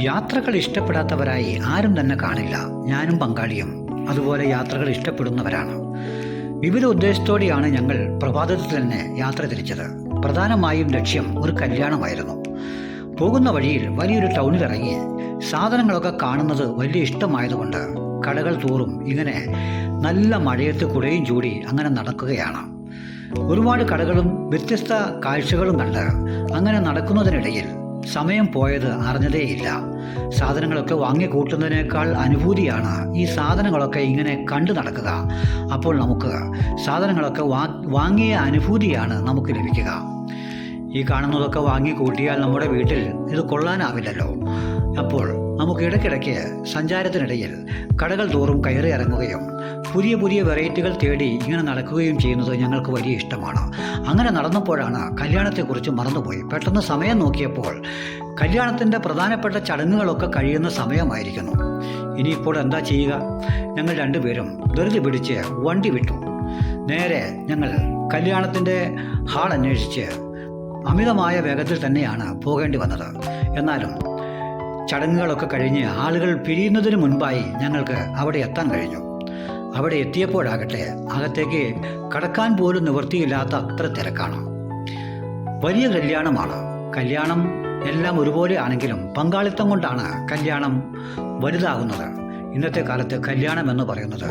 യാത്രകൾ ഇഷ്ടപ്പെടാത്തവരായി ആരും തന്നെ കാണില്ല. ഞാനും പങ്കാളിയും. അതുപോലെ യാത്രകൾ ഇഷ്ടപ്പെടുന്നവരാണ്. വിവിധ ഉദ്ദേശത്തോടെയാണ് ഞങ്ങൾ പ്രഭാതത്തിൽ തന്നെ യാത്ര തിരിച്ചത്. പ്രധാനമായും ലക്ഷ്യം ഒരു കല്യാണമായിരുന്നു. പോകുന്ന വഴിയിൽ വലിയൊരു ടൗണിൽ ഇറങ്ങി സാധനങ്ങളൊക്കെ കാണുന്നത് വലിയ ഇഷ്ടമായതുകൊണ്ട് കടകൾ തോറും ഇങ്ങനെ നല്ല മഴയത്ത് കുടയും ചൂടി അങ്ങനെ നടക്കുകയാണ്. ഒരുപാട് കടകളും വ്യത്യസ്ത കാഴ്ചകളും കണ്ട് അങ്ങനെ നടക്കുന്നതിനിടയിൽ സമയം പോയത് അറിഞ്ഞതേയില്ല. സാധനങ്ങളൊക്കെ വാങ്ങിക്കൂട്ടുന്നതിനേക്കാൾ അനുഭൂതിയാണ് ഈ സാധനങ്ങളൊക്കെ ഇങ്ങനെ കണ്ടു നടക്കുക. അപ്പോൾ നമുക്ക് സാധനങ്ങളൊക്കെ വാങ്ങിയ അനുഭൂതിയാണ് നമുക്ക് ലഭിക്കുക. ഈ കാണുന്നതൊക്കെ വാങ്ങിക്കൂട്ടിയാൽ നമ്മുടെ വീട്ടിൽ ഇത് കൊള്ളാനാവില്ലല്ലോ. അപ്പോൾ നമുക്ക് ഇടയ്ക്കിടയ്ക്ക് സഞ്ചാരത്തിനിടയിൽ കടകൾ തോറും കയറി ഇറങ്ങുകയും പുതിയ പുതിയ വെറൈറ്റികൾ തേടി ഇങ്ങനെ നടക്കുകയും ചെയ്യുന്നത് ഞങ്ങൾക്ക് വലിയ ഇഷ്ടമാണ്. അങ്ങനെ നടന്നപ്പോഴാണ് കല്യാണത്തെക്കുറിച്ച് മറന്നുപോയി. പെട്ടെന്ന് സമയം നോക്കിയപ്പോൾ കല്യാണത്തിന്റെ പ്രധാനപ്പെട്ട ചടങ്ങുകളൊക്കെ കഴിയുന്ന സമയമായിരിക്കുന്നു. ഇനിയിപ്പോൾ എന്താ ചെയ്യുക? ഞങ്ങൾ രണ്ടുപേരും ധൃതി പിടിച്ച് വണ്ടി വിട്ടു. നേരെ ഞങ്ങൾ കല്യാണത്തിന്റെ ഹാൾ അന്വേഷിച്ച് അമിതമായ വേഗത്തിൽ തന്നെയാണ് പോകേണ്ടി വന്നത്. എന്നാലും ചടങ്ങുകളൊക്കെ കഴിഞ്ഞ് ആളുകൾ പിരിയുന്നതിന് മുൻപായി ഞങ്ങൾക്ക് അവിടെ എത്താൻ കഴിഞ്ഞു. അവിടെ എത്തിയപ്പോഴാകട്ടെ അകത്തേക്ക് കടക്കാൻ പോലും നിവൃത്തിയില്ലാത്ത അത്ര തിരക്കാണ്. വലിയ കല്യാണമാണ്. കല്യാണം എല്ലാം ഒരുപോലെ ആണെങ്കിലും പങ്കാളിത്തം കൊണ്ടാണ് കല്യാണം വലുതാകുന്നത്. ഇന്നത്തെ കാലത്ത് കല്യാണം എന്ന് പറയുന്നത്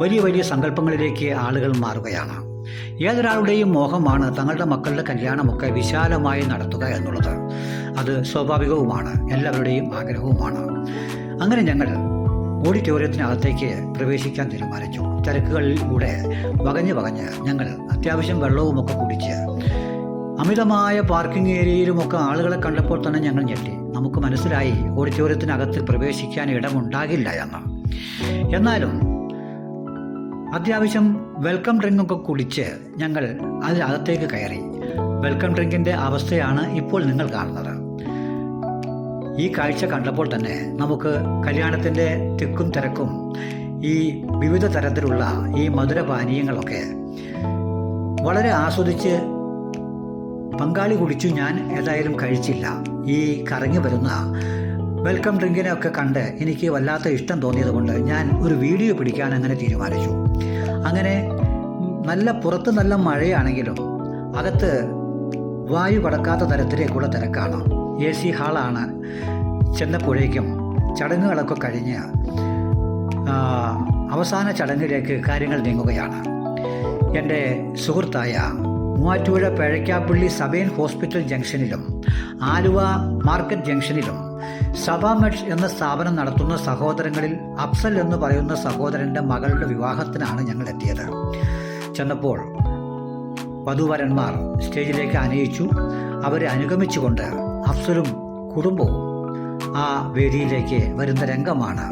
വലിയ വലിയ സങ്കല്പങ്ങളിലേക്ക് ആളുകൾ മാറുകയാണ്. ഏതൊരാളുടെയും മോഹമാണ് തങ്ങളുടെ മക്കളുടെ കല്യാണമൊക്കെ വിശാലമായി നടത്തുക എന്നുള്ളത്. അത് സ്വാഭാവികവുമാണ് എല്ലാവരുടെയും ആഗ്രഹവുമാണ്. അങ്ങനെ ഞങ്ങൾ ഓഡിറ്റോറിയത്തിനകത്തേക്ക് പ്രവേശിക്കാൻ തീരുമാനിച്ചു. ചരക്കുകളിലൂടെ വകഞ്ഞ് വകഞ്ഞ് ഞങ്ങൾ അത്യാവശ്യം വെള്ളവുമൊക്കെ കുടിച്ച് അമിതമായ പാർക്കിംഗ് ഏരിയയിലുമൊക്കെ ആളുകളെ കണ്ടപ്പോൾ തന്നെ ഞങ്ങൾ ഞെട്ടി. നമുക്ക് മനസ്സിലായി ഓഡിറ്റോറിയത്തിനകത്ത് പ്രവേശിക്കാൻ ഇടമുണ്ടാകില്ല എന്ന്. എന്നാലും അത്യാവശ്യം വെൽക്കം ഡ്രിങ്കൊക്കെ കുടിച്ച് ഞങ്ങൾ അതിനകത്തേക്ക് കയറി. വെൽക്കം ഡ്രിങ്കിന്റെ അവസ്ഥയാണ് ഇപ്പോൾ നിങ്ങൾ കാണുന്നത്. ഈ കാഴ്ച കണ്ടപ്പോൾ തന്നെ നമുക്ക് കല്യാണത്തിന്റെ തിക്കും തിരക്കും ഈ വിവിധ തരത്തിലുള്ള ഈ മധുരപാനീയങ്ങളൊക്കെ വളരെ ആസ്വദിച്ച് പങ്കാളി കുടിച്ചു ഞാൻ ഏതായാലും കഴിച്ചില്ല. ഈ കറങ്ങി വരുന്ന വെൽക്കം ഡ്രിങ്കിനെ ഒക്കെ കണ്ട് എനിക്ക് വല്ലാത്ത ഇഷ്ടം തോന്നിയതുകൊണ്ട് ഞാൻ ഒരു വീഡിയോ പിടിക്കാൻ അങ്ങനെ തീരുമാനിച്ചു. അങ്ങനെ നല്ല പുറത്ത് നല്ല മഴയാണെങ്കിലും അകത്ത് വായു കടക്കാത്ത തരത്തിലേക്കുള്ള തിരക്കാണ്. എ സി ഹാളാണ് ചെന്നപ്പോഴേക്കും ചടങ്ങുകളൊക്കെ കഴിഞ്ഞ് അവസാന ചടങ്ങിലേക്ക് കാര്യങ്ങൾ നീങ്ങുകയാണ്. എന്റെ സുഹൃത്തായ മൂവാറ്റുപുഴ പേഴയ്ക്കാപ്പള്ളി സബേൻ ഹോസ്പിറ്റൽ ജംഗ്ഷനിലും ആലുവ മാർക്കറ്റ് ജംഗ്ഷനിലും സഭാമെഡ് എന്ന സ്ഥാപനം നടത്തുന്ന സഹോദരങ്ങളിൽ അഫ്സൽ എന്ന് പറയുന്ന സഹോദരന്റെ മകളുടെ വിവാഹത്തിനാണ് ഞങ്ങൾ എത്തിയത്. ചെന്നപ്പോൾ വധുവരന്മാർ സ്റ്റേജിലേക്ക് അനയിച്ചു അവരെ അനുഗമിച്ചുകൊണ്ട് അഫ്സലും കുടുംബവും ആ വേദിയിലേക്ക് വരുന്ന രംഗമാണ്.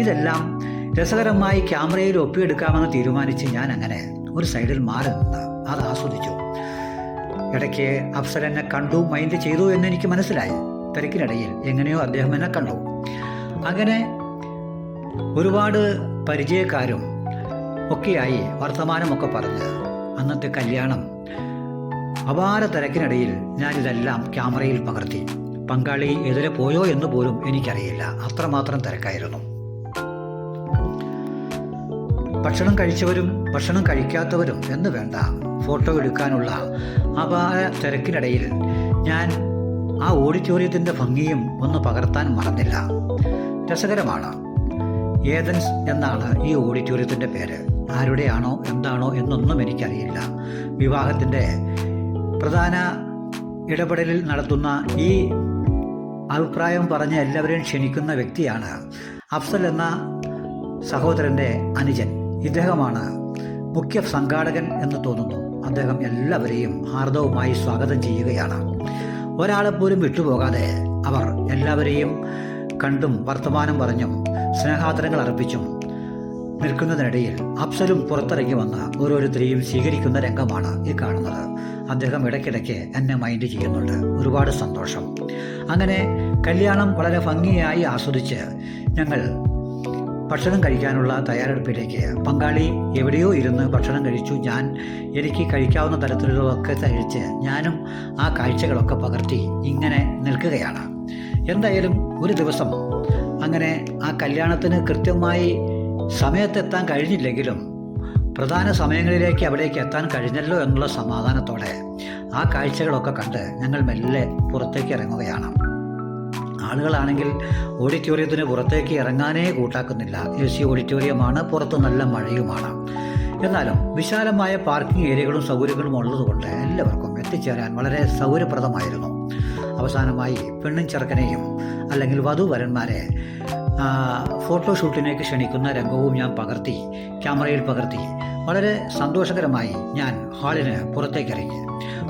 ഇതെല്ലാം രസകരമായി ക്യാമറയിൽ ഒപ്പിയെടുക്കാമെന്ന് തീരുമാനിച്ച് ഞാൻ അങ്ങനെ ഒരു സൈഡിൽ മാറി നിന്ന് അത് ആസ്വദിച്ചു. ഇടയ്ക്ക് അഫ്സൽ എന്നെ കണ്ടു മൈൻഡ് ചെയ്തു എന്ന് എനിക്ക് മനസ്സിലായി. തിരക്കിനിടയിൽ എങ്ങനെയോ അദ്ദേഹം എന്നെ കണ്ടു. അങ്ങനെ ഒരുപാട് പരിചയക്കാരും ഒക്കെയായി വർത്തമാനമൊക്കെ പറഞ്ഞ് അന്നത്തെ കല്യാണം അപാര തിരക്കിനിടയിൽ ഞാനിതെല്ലാം ക്യാമറയിൽ പകർത്തി. പങ്കാളി എതിരെ പോയോ എന്ന് പോലും എനിക്കറിയില്ല. അത്രമാത്രം തിരക്കായിരുന്നു. ഭക്ഷണം കഴിച്ചവരും ഭക്ഷണം കഴിക്കാത്തവരും എന്ന് വേണ്ട ഫോട്ടോ എടുക്കാനുള്ള അപാര തിരക്കിനിടയിൽ ഞാൻ ആ ഓഡിറ്റോറിയത്തിന്റെ ഭംഗിയും ഒന്ന് പകർത്താൻ മറന്നില്ല. രസകരമാണ്. ഏതൻസ് എന്നാണ് ഈ ഓഡിറ്റോറിയത്തിന്റെ പേര്. ആരുടെയാണോ എന്താണോ എന്നൊന്നും എനിക്കറിയില്ല. വിവാഹത്തിന്റെ പ്രധാന ഇടപെടലിൽ നടത്തുന്ന ഈ അഭിപ്രായം പറഞ്ഞ് എല്ലാവരെയും ക്ഷണിക്കുന്ന വ്യക്തിയാണ് അഫ്സൽ എന്ന സഹോദരന്റെ അനുജൻ. ഇദ്ദേഹമാണ് മുഖ്യ സംഘാടകൻ എന്ന് തോന്നുന്നു. അദ്ദേഹം എല്ലാവരെയും ഹാർദവുമായി സ്വാഗതം ചെയ്യുകയാണ്. ഒരാളെപ്പോലും വിട്ടുപോകാതെ അവർ എല്ലാവരെയും കണ്ടും വർത്തമാനം പറഞ്ഞും സ്നേഹാദരങ്ങൾ അർപ്പിച്ചും നിൽക്കുന്നതിനിടയിൽ അപ്സലും പുറത്തിറങ്ങി വന്ന ഓരോരുത്തരെയും സ്വീകരിക്കുന്ന രംഗമാണ് ഈ കാണുന്നത്. അദ്ദേഹം ഇടയ്ക്കിടയ്ക്ക് എന്നെ മൈൻഡ് ചെയ്യുന്നുണ്ട്. ഒരുപാട് സന്തോഷം. അങ്ങനെ കല്യാണം വളരെ ഭംഗിയായി ആസ്വദിച്ച് ഞങ്ങൾ ഭക്ഷണം കഴിക്കാനുള്ള തയ്യാറെടുപ്പിലേക്ക്. പങ്കാളി എവിടെയോ ഇരുന്ന് ഭക്ഷണം കഴിച്ചു. ഞാൻ എനിക്ക് കഴിക്കാവുന്ന തരത്തിലുള്ളതൊക്കെ കഴിച്ച് ഞാനും ആ കാഴ്ചകളൊക്കെ പകർത്തി ഇങ്ങനെ നിൽക്കുകയാണ്. എന്തായാലും ഒരു ദിവസം അങ്ങനെ ആ കല്യാണത്തിന് കൃത്യമായി സമയത്തെത്താൻ കഴിഞ്ഞില്ലെങ്കിലും പ്രധാന സമയങ്ങളിലേക്ക് അവിടേക്ക് എത്താൻ കഴിഞ്ഞല്ലോ എന്നുള്ള സമാധാനത്തോടെ ആ കാഴ്ചകളൊക്കെ കണ്ട് ഞങ്ങൾ മെല്ലെ പുറത്തേക്ക് ഇറങ്ങുകയാണ്. ആളുകളാണെങ്കിൽ ഓഡിറ്റോറിയത്തിന് പുറത്തേക്ക് ഇറങ്ങാനേ കൂട്ടാക്കുന്നില്ല. എ സി ഓഡിറ്റോറിയമാണ് പുറത്ത് നല്ല മഴയുമാണ്. എന്നാലും വിശാലമായ പാർക്കിംഗ് ഏരിയകളും സൗകര്യങ്ങളും ഉള്ളതുകൊണ്ട് എല്ലാവർക്കും എത്തിച്ചേരാൻ വളരെ സൗകര്യപ്രദമായിരുന്നു. അവസാനമായി പെണ്ണും ചെറുക്കനെയും അല്ലെങ്കിൽ വധുവരന്മാരെ ഫോട്ടോ ഫോട്ടോഷൂട്ടിലേക്ക് ക്ഷണിക്കുന്ന രംഗവും ഞാൻ പകർത്തി ക്യാമറയിൽ പകർത്തി. വളരെ സന്തോഷകരമായി ഞാൻ ഹാളിന് പുറത്തേക്ക് ഇറങ്ങി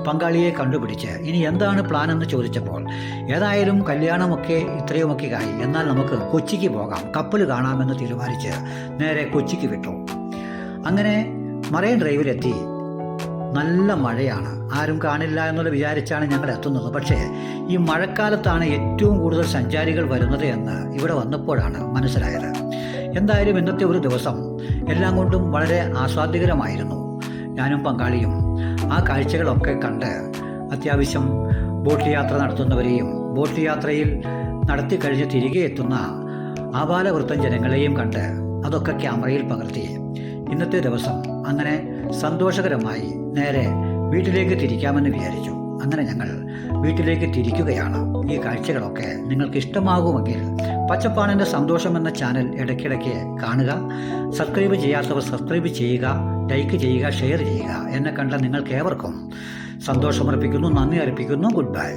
പങ്കാളിയെ കണ്ടുപിടിച്ച്. ഇനി എന്താണ് പ്ലാൻ എന്ന് ചോദിച്ചപ്പോൾ ഏതായാലും കല്യാണമൊക്കെ ഇത്രയുമൊക്കെ ആയി. എന്നാൽ നമുക്ക് കൊച്ചിക്ക് പോകാം. കപ്പൽ കാണാമെന്ന് തീരുമാനിച്ച് നേരെ കൊച്ചിക്ക് വിട്ടു. അങ്ങനെ മറൈൻ ഡ്രൈവിലെത്തി. നല്ല മഴയാണ്. ആരും കാണില്ല എന്നുള്ള വിചാരിച്ചാണ് ഞങ്ങൾ എത്തുന്നത്. പക്ഷേ ഈ മഴക്കാലത്താണ് ഏറ്റവും കൂടുതൽ സഞ്ചാരികൾ വരുന്നത് എന്ന് ഇവിടെ വന്നപ്പോഴാണ് മനസ്സിലായത്. എന്തായാലും ഇന്നത്തെ ഒരു ദിവസം എല്ലാം കൊണ്ടും വളരെ ആസ്വാദ്യകരമായിരുന്നു. ഞാനും പങ്കാളിയും. ആ കാഴ്ചകളൊക്കെ കണ്ട് അത്യാവശ്യം ബോട്ട് യാത്ര നടത്തുന്നവരെയും ബോട്ട് യാത്രയിൽ നടത്തി കഴിഞ്ഞ് തിരികെ എത്തുന്ന ആപാലവൃത്തം ജനങ്ങളെയും കണ്ട് അതൊക്കെ ക്യാമറയിൽ പകർത്തി. ഇന്നത്തെ ദിവസം അങ്ങനെ സന്തോഷകരമായി നേരെ വീട്ടിലേക്ക് തിരിക്കാമെന്ന് വിചാരിച്ചു. അങ്ങനെ ഞങ്ങൾ വീട്ടിലേക്ക് തിരിക്കുകയാണ്. ഈ കാഴ്ചകളൊക്കെ നിങ്ങൾക്ക് ഇഷ്ടമാകുമെങ്കിൽ പച്ചപ്പാണിന്റെ സന്തോഷം എന്ന ചാനൽ ഇടയ്ക്കിടയ്ക്ക് കാണുക. സബ്സ്ക്രൈബ് ചെയ്യാത്തവർ സബ്സ്ക്രൈബ് ചെയ്യുക ലൈക്ക് ചെയ്യുക ഷെയർ ചെയ്യുക എന്നെ കണ്ട നിങ്ങൾക്ക് ഏവർക്കും സന്തോഷമർപ്പിക്കുന്നു നന്ദി അർപ്പിക്കുന്നു. Good bye.